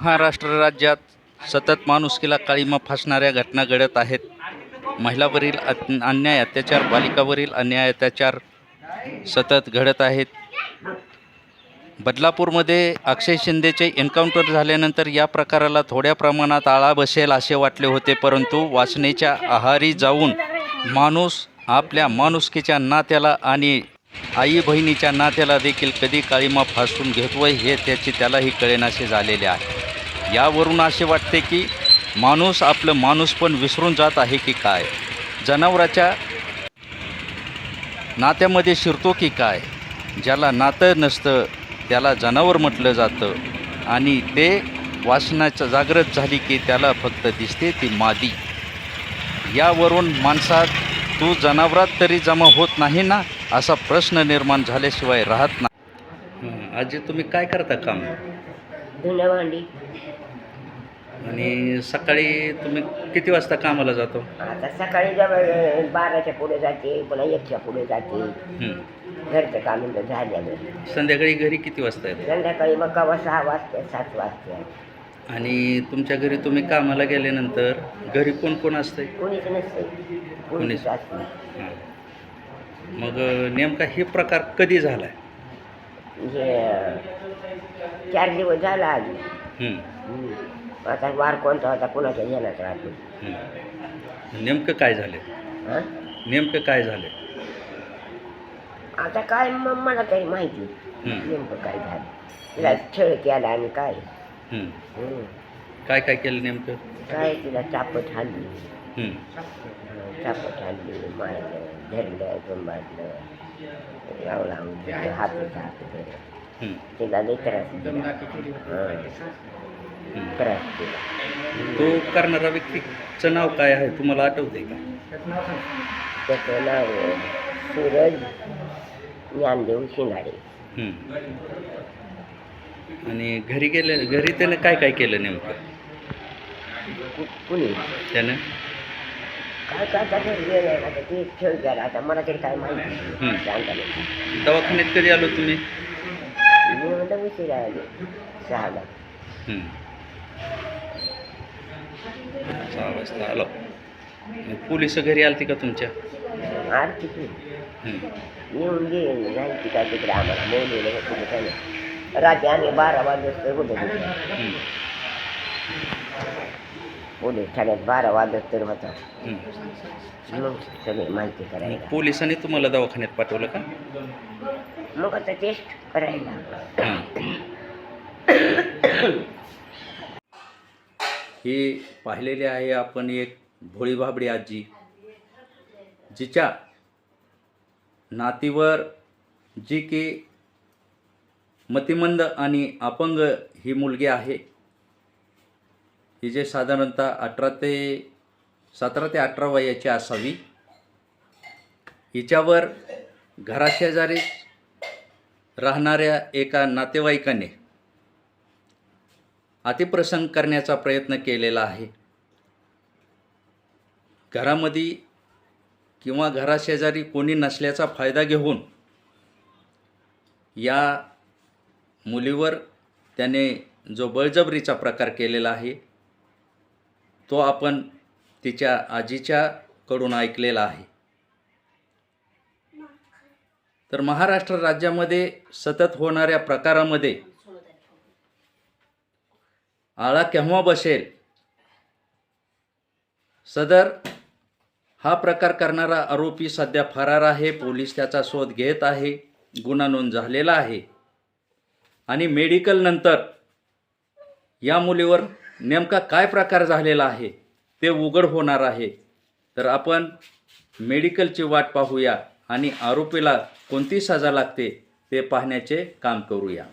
महाराष्ट्र राज्यात सतत माणुसकीला काळीमा फासणाऱ्या घटना घडत आहेत. महिलावरील अन्याय अत्याचार बालिकावरील अन्याय अत्याचार सतत घडत आहेत. बदलापूरमध्ये अक्षय शिंदेचे एन्काउंटर झाल्यानंतर या प्रकाराला थोड्या प्रमाणात आळा बसेल असे वाटले होते परंतु वासनेच्या आहारी जाऊन माणूस आपल्या माणुसकीच्या नात्याला आणि आई बहिणीच्या नात्याला देखील कधी काळीमा फासून घेतोय हे त्याची त्यालाही कळेनासे झालेले आहे. यावरून असे वाटते की माणूस आपलं माणूस पण विसरून जात आहे की काय? जनावराच्या नात्यामध्ये शिरतो की काय? ज्याला नातं नसतं त्याला जनावर म्हटलं जातं आणि ते वासनाचं जागृत झाली की त्याला फक्त दिसते ती मादी. यावरून माणसात तू जनावरात तरी जमा होत नाही ना? असा प्रश्न निर्माण झाल्याशिवाय राहत नाही. आजी तुम्ही काय करता काम? धुण्या भांडी आणि सकाळी तुम्ही किती वाजता कामाला जातो? आता सकाळी जवळ बाराच्या पुढे जाते पुन्हा एकच्या पुढे जाते. हं. घरचं काम झाल्यावर. संध्याकाळी घरी किती वाजता येतो? संध्याकाळी मग कवा सहा वाजते सात वाजते. आणि तुमच्या घरी तुम्ही कामाला गेल्यानंतर घरी कोण कोण असतंय? कोणीच नसते कोणीच. कोणीच असते हां. मग अ, नेमका हे प्रकार कधी झाला म्हणजे चार दिवस झाला आधी. आता वार कोणता होता कुणाच्या येण्यात राहतो नेमकं काय झाले हां? नेमकं काय झाले आता काय मग मला काही माहिती. नेमकं काय झालं? तिला छळ केला आणि काय? हं. काय काय केलं नेमकं? काय तिला चापट हाणली. हं. चापट हाणली मारलं धरलं लावून दिलं, हात हात केलं. हं. तिला लई त्रास दिला. हं. त्रास दिला तो करणारा व्यक्तीचं नाव काय आहे? तुम्हाला आठवते का? त्याचं नाव सूरज ज्ञानदेव शिंगाडे. आणि घरी गेले घरी त्यानं काय काय केलं नेमकं? कुणी? त्यानं? काय काय आता ते खेळ केला आता मला तरी काय माहिती. सांगता दवाखान्यात कधी आलो तुम्ही? मी म्हणलं उशिरा आले सहाला. सहा वाजता. आलो पोलीस घरी आलती का तुमच्या? आरती की. हं. येऊन गेले काय तिकडे आम्हाला मोडलेलं होतं त्याने रात्री आम्ही बारा वाजता होतो. हं. पोलीस ठाण्यात बारा वाजत तर होता हं. मग सगळी माहिती करायला. पोलिसांनी तुम्हाला दवाखान्यात पाठवलं का? मग आता टेस्ट करायला. हं. हे पाहिलेले आहे आपण एक भोळी भाबडी आजी जिच्या नातीवर जी की मतिमंद आणि अपंग ही मुलगी आहे. ही जे साधारणतः अठरा ते सतरा ते अठरा वयाची असावी. हिच्यावर घराशेजारी राहणाऱ्या एका नातेवाईकाने अतिप्रसंग करण्याचा प्रयत्न केलेला आहे. घरामध्ये किंवा घराशेजारी कोणी नसल्याचा फायदा घेऊन या मुलीवर त्याने जो बळजबरीचा प्रकार केलेला आहे तो आपण तिच्या आजीच्याकडून ऐकलेला आहे. तर महाराष्ट्र राज्यामध्ये सतत होणाऱ्या प्रकारामध्ये आळा केव्हा बसेल? सदर हा प्रकार करणारा आरोपी सध्या फरार आहे पोलीस त्याचा शोध घेत आहे गुन्हा नोंद झालेला आहे. आणि मेडिकल नंतर या मुलीवर नेमका काय प्रकार झालेला आहे ते उघड होणार आहे. तर आपण मेडिकलची वाट पाहूया आणि आरोपीला कोणती सजा लागते ते पाहण्याचे काम करूया.